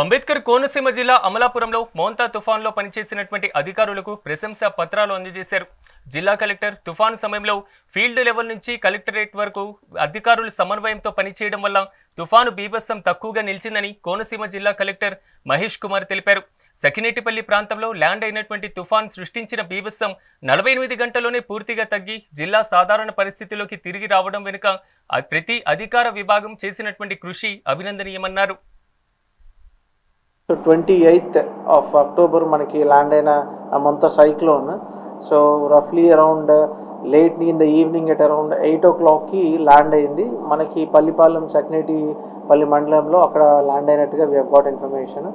అంబేద్కర్ కోనసీమ జిల్లా అమలాపురంలో మోంతా తుఫాన్లో పనిచేసినటువంటి అధికారులకు ప్రశంసా పత్రాలు అందజేశారు. జిల్లా కలెక్టర్ తుఫాను సమయంలో ఫీల్డ్ లెవెల్ నుంచి కలెక్టరేట్ వరకు అధికారుల సమన్వయంతో పనిచేయడం వల్ల తుఫాను బీభత్సం తక్కువగా నిలిచిందని కోనసీమ జిల్లా కలెక్టర్ మహేష్ కుమార్ తెలిపారు. సఖినేటిపల్లి ప్రాంతంలో ల్యాండ్ అయినటువంటి తుఫాన్ సృష్టించిన బీభత్సం నలభై ఎనిమిది గంటల్లోనే పూర్తిగా తగ్గి జిల్లా సాధారణ పరిస్థితిలోకి తిరిగి రావడం వెనుక ప్రతి అధికార విభాగం చేసినటువంటి కృషి అభినందనీయమన్నారు. So twenty eighth of October మనకి ల్యాండ్ అయిన ఆ Montha cyclone so రఫ్లీ around late in the evening at around eight o క్లాక్కి ల్యాండ్ అయింది. మనకి పల్లిపాలెం సెక్నేటి పల్లి మండలంలో అక్కడ ల్యాండ్ అయినట్టుగా we got information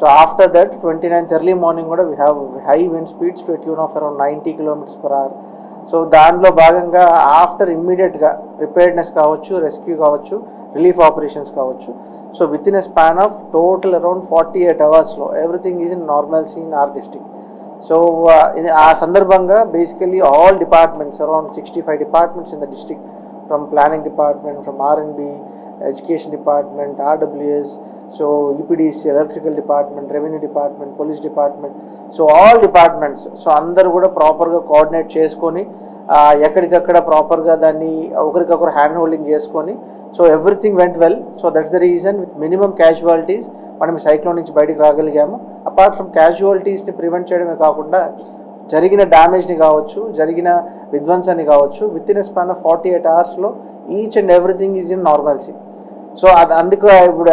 so after that twenty ninth early morning కూడా we have high wind speeds to tune of around ninety kilometres per hour so దాంట్లో భాగంగా ఆఫ్టర్ ఇమ్మీడియట్గా ప్రిపేర్డ్నెస్ కావచ్చు రెస్క్యూ కావచ్చు రిలీఫ్ ఆపరేషన్స్ కావచ్చు. So within a span of total around forty eight అవర్స్లో everything is in normal scene our district so ఇది ఆ సందర్భంగా basically all departments around sixty five departments in the district from planning department from R and B education department RWS so EPDC electrical department revenue department police department so all departments so అందరూ కూడా ప్రాపర్గా coordinate చేసుకొని ఎక్కడికక్కడ ప్రాపర్గా దాన్ని ఒకరికొకరు hand holding చేసుకొని so everything went well so that's the reason with minimum casualties మనం సైక్లోన్ నుంచి బయటికి రాగలిగాము. అపార్ట్ ఫ్రమ్ క్యాజువాలిటీస్ని ప్రివెంట్ చేయడమే కాకుండా జరిగిన డ్యామేజ్ని కావచ్చు జరిగిన విధ్వంసాన్ని కావచ్చు within a span of forty eight అవర్స్లో each and everything is in normalcy so అది అందుకు ఇప్పుడు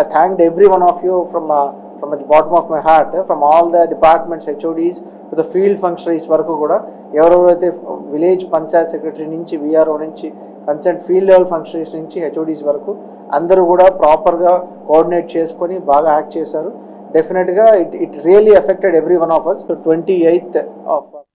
I thank every one of you from from the bottom of my heart from all the departments HODs to the field functionaries వరకు కూడా ఎవరెవరైతే village panchayat secretary నుంచి VRO నుంచి concern field level functionaries నుంచి HODs వరకు అందరూ కూడా ప్రాపర్గా కోఆర్డినేట్ చేసుకొని బాగా యాక్ట్ చేశారు. డెఫినెట్గా it it really affected every one of us twenty eighth of